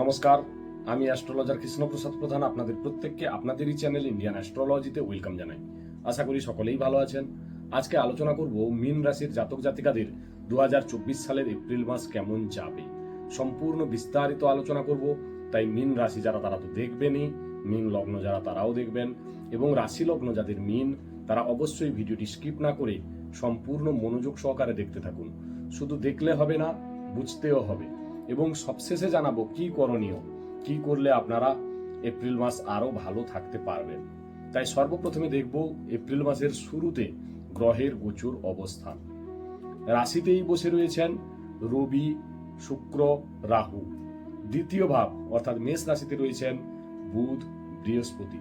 নমস্কার, আমি অ্যাস্ট্রোলজার কৃষ্ণপ্রসাদ প্রধান, আপনাদের প্রত্যেককে আপনাদেরই চ্যানেল ইন্ডিয়ান অ্যাস্ট্রোলজিতে ওয়েলকাম জানাই। আশা করি সকলেই ভালো আছেন। আজকে আলোচনা করব মীন রাশির জাতক জাতিকাদের দু হাজার চব্বিশ সালের এপ্রিল মাস কেমন যাবে। সম্পূর্ণ বিস্তারিত আলোচনা করব, তাই মীন রাশি যারা তারা তো দেখবেনই, মীন লগ্ন যারা তারাও দেখবেন, এবং রাশি লগ্ন যাদের মীন, তারা অবশ্যই ভিডিওটি স্কিপ না করে সম্পূর্ণ মনোযোগ সহকারে দেখতে থাকুন। শুধু দেখলে হবে না, বুঝতেও হবে। এবং সবশেষে জানাব কি করণীয়, কি করলে আপনারা এপ্রিল মাস আরও ভালো থাকতে পারবেন। তাই সর্বপ্রথমে দেখব এপ্রিল মাসের শুরুতে গ্রহের গোচর অবস্থান। রাশিতেই বসে রয়েছেন রবি, শুক্র, রাহু। দ্বিতীয় ভাব অর্থাৎ মেষ রাশিতে রয়েছেন বুধ, বৃহস্পতি।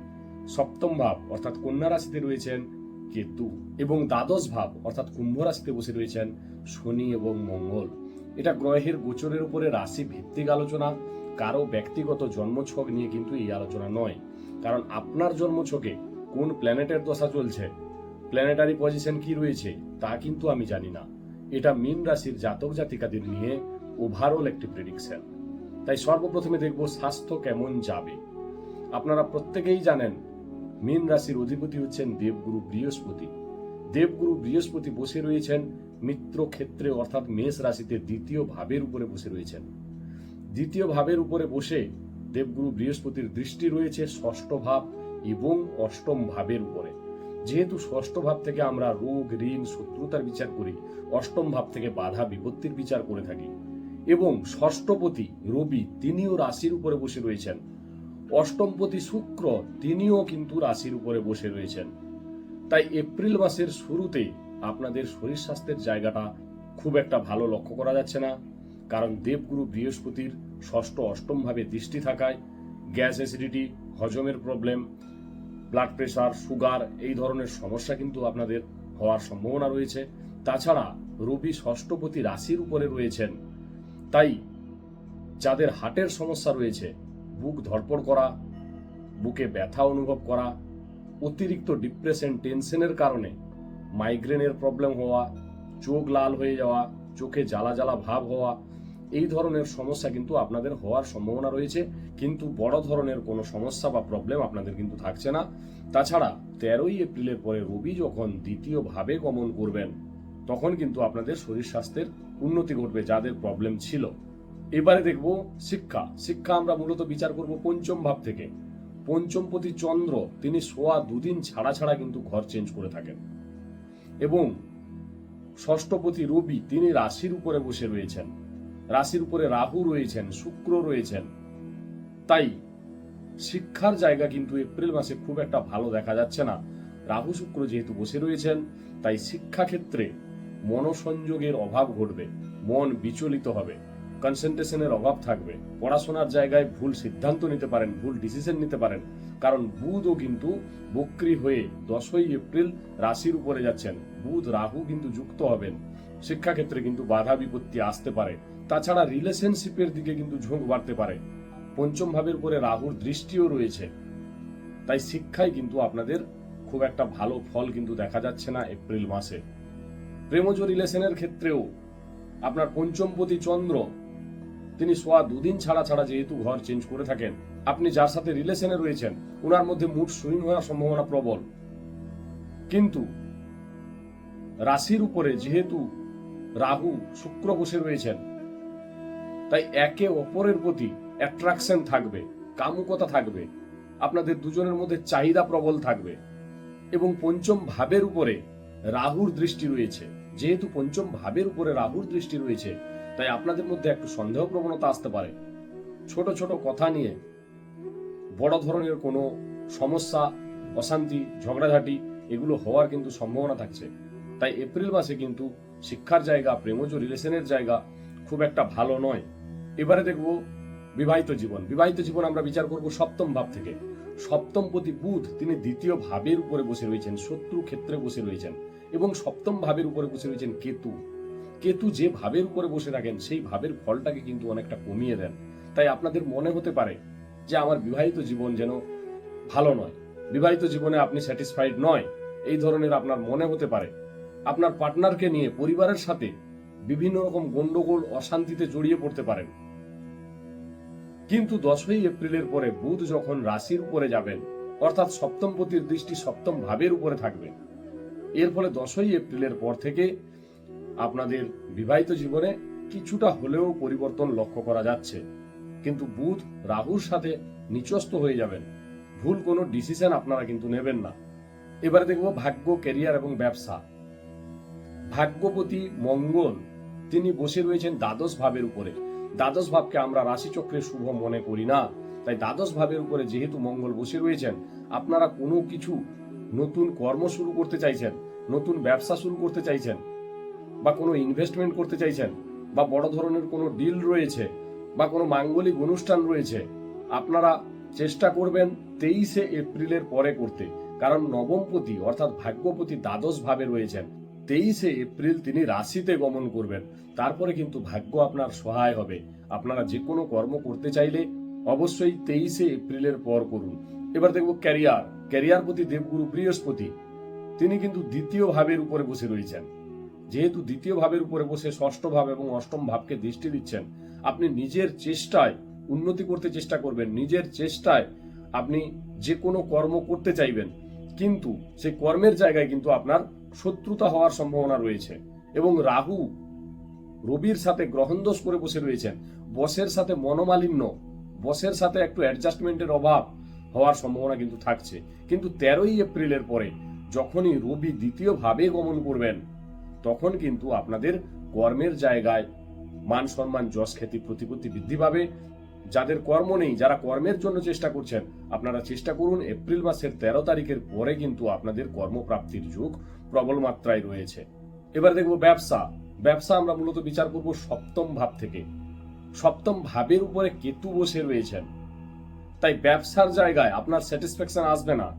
সপ্তম ভাব অর্থাৎ কন্যা রাশিতে রয়েছেন কেতু। এবং দ্বাদশ ভাব অর্থাৎ কুম্ভ রাশিতে বসে রয়েছেন শনি এবং মঙ্গল। এটা গ্রহের গোচরের উপরে রাশি ভিত্তিক আলোচনা কারও ব্যক্তিগত জন্মছক নিয়ে কিন্তু এই আলোচনা নয়। কারণ আপনার জন্মছকে কোন প্ল্যানেটের দশা চলছে, প্ল্যানেটারি পজিশন কি রয়েছে, তা কিন্তু আমি জানি না। এটা মীন রাশির জাতক জাতিকাদের নিয়ে ওভারঅল একটি প্রেডিকশন তাই সর্বপ্রথমে দেখব স্বাস্থ্য কেমন যাবে। আপনারা প্রত্যেকেই জানেন, মীন রাশির অধিপতি হচ্ছেন দেবগুরু বৃহস্পতি। দেবগুরু বৃহস্পতি বসে রয়েছেন মিত্র ক্ষেত্রে অর্থাৎ মেষ রাশিতে দ্বিতীয় ভাবের উপরে বসে রয়েছেন। দ্বিতীয় ভাবের উপরে বসে দেবগুরু বৃহস্পতির দৃষ্টি রয়েছে ষষ্ঠ ভাব এবং অষ্টম ভাবের উপরে। যেহেতু ষষ্ঠ ভাব থেকে আমরা রোগ, ঋণ, শত্রুতার বিচার করি, অষ্টম ভাব থেকে বাধা, বিপত্তির বিচার করে থাকি এবং ষষ্ঠপতি রবি তিনিও রাশির উপরে বসে রয়েছেন। অষ্টমপতি শুক্র তিনিও কিন্তু রাশির উপরে বসে রয়েছেন। তাই এপ্রিল মাসের শুরুতে আপনাদের শরীর স্বাস্থ্যের জায়গাটা খুব একটা ভালো লক্ষ্য করা যাচ্ছে না, কারণ দেবগুরু বৃহস্পতির ষষ্ঠ অষ্টম ভাবে দৃষ্টি থাকায় গ্যাস অ্যাসিডিটি, হজমের প্রবলেম, ব্লাড প্রেশার সুগার এই ধরনের সমস্যা কিন্তু আপনাদের হওয়ার সম্ভাবনা রয়েছে। তাছাড়া রবি ষষ্ঠপতি রাশির উপরে রয়েছেন। তাই যাদের হার্টের সমস্যা রয়েছে, বুক ধরপড় করা, বুকে ব্যথা অনুভব করা, অতিরিক্ত ডিপ্রেশন, টেনশনের কারণে মাইগ্রেনের প্রবলেম হওয়া, চোখ লাল হয়ে যাওয়া, চোখে জ্বালা জ্বালা ভাব হওয়া, এই ধরনের সমস্যা কিন্তু আপনাদের হওয়ার সম্ভাবনা রয়েছে। কিন্তু বড় ধরনের কোনো সমস্যা বা প্রবলেম আপনাদের কিন্তু থাকছে না। তাছাড়া তেরোই এপ্রিলের পরে রবি যখন দ্বিতীয় ভাবে গমন করবেন, তখন কিন্তু আপনাদের শরীর স্বাস্থ্যের উন্নতি ঘটবে, যাদের প্রবলেম ছিল। এবারে দেখব শিক্ষা। শিক্ষা আমরা মূলত বিচার করব পঞ্চম ভাব থেকে। পঞ্চমপতি চন্দ্র, তিনি সোয়া দুদিন ছাড়া ছাড়া কিন্তু ঘর চেঞ্জ করে থাকেন। এবং ষষ্ঠপতি রবি তিনি রাশির উপরে বসে রয়েছেন। রাশির উপরে রাহু রয়েছেন, শুক্র রয়েছেন। তাই শিক্ষার জায়গা কিন্তু এপ্রিল মাসে খুব একটা ভালো দেখা যাচ্ছে না। রাহু, শুক্র যেহেতু বসে রয়েছেন, তাই শিক্ষাক্ষেত্রে মনসংযোগের অভাব ঘটবে, মন বিচলিত হবে। কনসেন্ট্রেশনের অভাব থাকবে। পড়াশোনার জায়গায় ভুল সিদ্ধান্ত নিতে পারেন, ভুল ডিসিশন নিতে পারেন। কারণ বুধও কিন্তু বক্রি হয়ে দশই এপ্রিল রাশির উপরে যাচ্ছেন। বুধ রাহু কিন্তু যুক্ত হবেন। শিক্ষাক্ষেত্রে কিন্তু বাধা বিপত্তি আসতে পারে। তাছাড়া রিলেশনশিপের দিকে কিন্তু ঝোঁক বাড়তে পারে। পঞ্চম ভাবের উপরে রাহুর দৃষ্টিও রয়েছে। তাই শিক্ষায় কিন্তু আপনাদের খুব একটা ভালো ফল কিন্তু দেখা যাচ্ছে না এপ্রিল মাসে। প্রেমজ রিলেশনের ক্ষেত্রেও আপনার পঞ্চমপতি চন্দ্র তিনি সোয়া দুদিন ছাড়া ছাড়া যেহেতু ঘর চেঞ্জ করে থাকেন, আপনি যার সাথে রিলেশনে রয়েছেন ওনার মধ্যে মুড সুইং হওয়ার সম্ভাবনা প্রবল। কিন্তু রাশির উপরে যেহেতু রাহু শুক্র বসে রয়েছেন, তাই একে অপরের প্রতি অ্যাট্রাকশন থাকবে, কামুকতা থাকবে, আপনাদের দুজনের মধ্যে চাহিদা প্রবল থাকবে এবং পঞ্চম ভাবের উপরে রাহুর দৃষ্টি রয়েছে। যেহেতু পঞ্চম ভাবের উপরে রাহুর দৃষ্টি রয়েছে তাই আপনাদের মধ্যে একটু সন্দেহ প্রবণতা আসতে পারে। ছোট ছোট কথা নিয়ে বড় ধরনের কোনো সমস্যা, অশান্তি, ঝগড়াঝাটি এগুলো হওয়ার কিন্তু সম্ভাবনা থাকছে। তাই এপ্রিল মাসে কিন্তু শিক্ষার জায়গা, প্রেমজ রিলেশনের জায়গা খুব একটা ভালো নয়। এবারে দেখব বিবাহিত জীবন। বিবাহিত জীবন আমরা বিচার করব সপ্তম ভাব থেকে। সপ্তম প্রতি বুধ তিনি দ্বিতীয় ভাবের উপরে বসে রয়েছেন, শত্রু ক্ষেত্রে বসে রয়েছেন এবং সপ্তম ভাবের উপরে বসে রয়েছেন কেতু। কেতু যে ভাবের উপরে বসে থাকেন, সেই ভাবের ফলটাকে কিন্তু অনেকটা কমিয়ে দেন। তাই আপনাদের মনে হতে পারে যে আমার বিবাহিত জীবন যেন ভালো নয়। বিবাহিত জীবনে আপনি স্যাটিসফাইড নয়, এই ধরনের আপনার মনে হতে পারে। আপনার পার্টনারকে নিয়ে পরিবারের সাথে বিভিন্ন রকম গন্ডগোল, অশান্তিতে জড়িয়ে পড়তে পারেন। কিন্তু দশই এপ্রিলের পরে বুধ যখন রাশির উপরে যাবেন, অর্থাৎ সপ্তমপতির দৃষ্টি সপ্তম ভাবের উপরে থাকবে। এর ফলে দশই এপ্রিলের পর থেকে আপনাদের বিবাহিত জীবনে কিছুটা হলেও পরিবর্তন লক্ষ্য করা যাচ্ছে। কিন্তু বুধ রাহুর সাথে নিচস্ত হয়ে যাবেন। ভুল কোনো ডিসিশন আপনারা কিন্তু নেবেন না। এবারে দেখব ভাগ্য ক্যারিয়ার এবং ব্যবসা। ভাগ্যপতি মঙ্গল, তিনি বসে রয়েছেন দ্বাদশ ভাবের উপরে। দ্বাদশ ভাবকে আমরা রাশিচক্রে শুভ মনে করি না। তাই দ্বাদশ ভাবের উপরে যেহেতু মঙ্গল বসে রয়েছেন, আপনারা কোনো কিছু নতুন কর্ম শুরু করতে চাইছেন, নতুন ব্যবসা শুরু করতে চাইছেন বা কোনো ইনভেস্টমেন্ট করতে চাইছেন, বা বড় ধরনের কোনো ডিল রয়েছে, বা কোনো মাঙ্গলিক অনুষ্ঠান রয়েছে, আপনারা চেষ্টা করবেন তেইশে এপ্রিলের পরে করতে। কারণ নবমপতি অর্থাৎ ভাগ্যপতি দ্বাদশ ভাবে রয়েছেন, তেইশে এপ্রিল তিনি রাশিতে গমন করবেন। তারপরে কিন্তু ভাগ্য আপনার সহায় হবে। আপনারা যে কোনো কর্ম করতে চাইলে অবশ্যই তেইশে এপ্রিলের পর করুন। এবার দেখব ক্যারিয়ার। ক্যারিয়ার প্রতি দেবগুরু বৃহস্পতি, তিনি কিন্তু দ্বিতীয় ভাবের উপরে বসে রয়েছেন। যেহেতু দ্বিতীয় ভাবের উপরে বসে ষষ্ঠ ভাব এবং অষ্টম ভাবকে দৃষ্টি দিচ্ছেন, আপনি নিজের চেষ্টায় উন্নতি করতে চেষ্টা করবেন। নিজের চেষ্টায় আপনি যে কোনো কর্ম করতে চাইবেন, কিন্তু সেই কর্মের জায়গায় কিন্তু আপনার শত্রুতা হওয়ার সম্ভাবনা রয়েছে এবং রাহু রবির সাথে গ্রহণদোষ করে বসে রয়েছেন। বসের সাথে মনোমালিন্য, বসের সাথে একটু অ্যাডজাস্টমেন্টের অভাব হওয়ার সম্ভাবনা কিন্তু থাকছে। কিন্তু তেরোই এপ্রিলের পরে যখনই রবি দ্বিতীয় ভাবে গমন করবেন তখন কিন্তু আপনাদের কর্মের জায়গায় মান সম্মান, যশ খ্যাতি, প্রতিপত্তি বৃদ্ধি পাবে। যাদের কর্ম নেই, যারা কর্মের জন্য চেষ্টা করছেন, আপনারা চেষ্টা করুন এপ্রিল মাসের তেরো তারিখের পরে কিন্তু আপনাদের কর্মপ্রাপ্তির যুগ প্রবল মাত্রায় রয়েছে। এবার দেখব ব্যবসা। ব্যবসা আমরা মূলত বিচার করব সপ্তম ভাব থেকে। সপ্তম ভাবের উপরে কেতু বসে রয়েছেন। তাই ব্যবসার জায়গায় আপনার স্যাটিসফ্যাকশন আসবে না।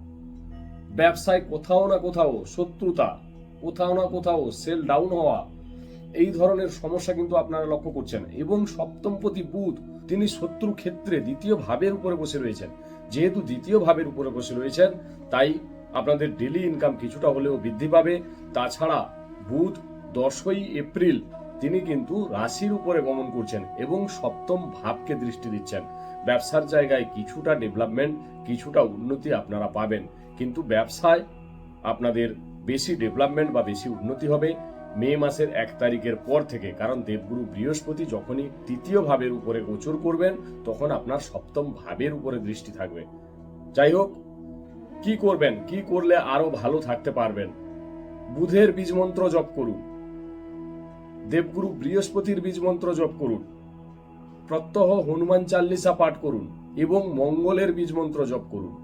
ব্যবসায় কোথাও না কোথাও শত্রুতা। কোথাও না কোথাও সেল ডাউন হওয়া, এই ধরনের সমস্যা কিন্তু আপনারা লক্ষ্য করছেন। এবং সপ্তমপতি বুধ তিনি শত্রু ক্ষেত্রে দ্বিতীয় ভাবের উপরে বসে রয়েছেন। যেহেতু দ্বিতীয় ভাবের উপরে বসে রয়েছেন, তাই আপনাদের ডেলি ইনকাম কিছুটা হলেও বৃদ্ধি পাবে। তাছাড়া বুধ দশই এপ্রিল তিনি কিন্তু রাশির উপরে গমন করছেন এবং সপ্তম ভাবকে দৃষ্টি দিচ্ছেন। ব্যবসার জায়গায় কিছুটা ডেভেলপমেন্ট কিছুটা উন্নতি আপনারা পাবেন। কিন্তু ব্যবসায় আপনাদের বেশি ডেভেলপমেন্ট বা বেশি উন্নতি হবে মে মাসের এক তারিখের পর থেকে, কারণ দেবগুরু বৃহস্পতি যখনই তৃতীয় ভাবের উপরে গোচর করবেন, তখন আপনার সপ্তম ভাবের উপরে দৃষ্টি থাকবে। যাই হোক, কি করবেন? কি করলে আরও ভালো থাকতে পারবেন? বুধের বীজ মন্ত্র জপ করুন। দেবগুরু বৃহস্পতির বীজ মন্ত্র জপ করুন। প্রত্যহ হনুমান চাল্লিশা পাঠ করুন এবং মঙ্গলের বীজ মন্ত্র জপ করুন।